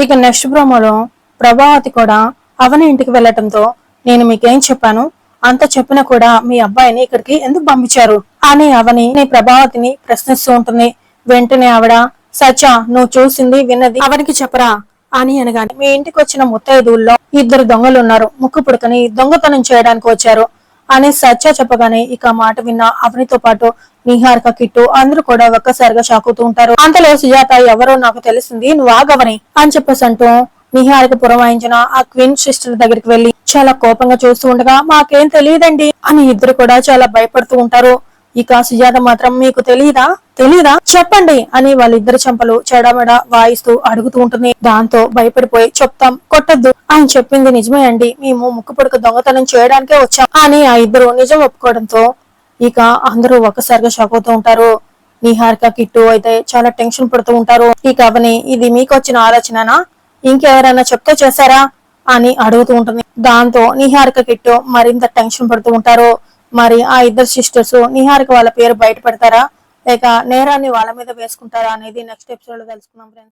ఇక నెక్స్ట్ ప్రోమోలో ప్రభావతి కూడా అవని ఇంటికి వెళ్ళటంతో నేను మీకేం చెప్పాను? అంత చెప్పినా కూడా మీ అబ్బాయిని ఇక్కడికి ఎందుకు పంపించారు? అని అవని నీ ప్రభావతిని ప్రశ్నిస్తూ ఉంటుంది. వెంటనే ఆవిడ సచా నువ్వు చూసింది విన్నది అవనికి చెప్పరా? అని అనగానే మీ ఇంటికి వచ్చిన ముత్తైదువుల్లో ఇద్దరు దొంగలు ఉన్నారు. ముక్కు పుడకని దొంగతనం చేయడానికి వచ్చారు. అని సత్య చెప్పగానే ఇక మాట విన్న అవనితో పాటు నిహారిక కిట్టు అందరూ కూడా ఒక్కసారిగా షాక్ అవుతూ ఉంటారు. అంతలో సుజాత ఎవరో నాకు తెలిసింది నువ్వు ఆగవని అని చెప్పేసి అంటూ నిహారిక పురమాయించిన ఆ క్వీన్ సిస్టర్ దగ్గరికి వెళ్ళి చాలా కోపంగా చూస్తూ ఉండగా మాకేం తెలియదండి అని ఇద్దరు కూడా చాలా భయపడుతూ ఉంటారు. ఇక సుజాత మాత్రం మీకు తెలియదా తెలీదా? చెప్పండి అని వాళ్ళిద్దరు చెంపలు చెడమెడ వాయిస్తూ అడుగుతూ ఉంటుంది. దాంతో భయపడిపోయి చెప్తాం కొట్టద్దు ఆయన చెప్పింది నిజమే అండి. మేము ముక్కు పొడుకు దొంగతనం చేయడానికే వచ్చాం అని ఆ ఇద్దరు నిజం ఒప్పుకోవడంతో ఇక అందరూ ఒక్కసారిగా షాక్ అవుతూ ఉంటారు. నిహారిక కిట్టు అయితే చాలా టెన్షన్ పడుతూ ఉంటారు. ఇక అవని ఇది మీకు వచ్చిన ఆలోచననా? ఇంకెవరైనా చెప్తే చేశారా? అని అడుగుతూ ఉంటుంది. దాంతో నిహారిక కిట్టు మరింత టెన్షన్ పడుతూ ఉంటారు. మరి ఆ ఇద్దరు సిస్టర్స్ నిహారిక వాళ్ళ పేరు బయట పెడతారా లేక నేరాన్ని వాళ్ళ మీద వేసుకుంటారా అనేది నెక్స్ట్ ఎపిసోడ్లో తెలుసుకుందాం ఫ్రెండ్స్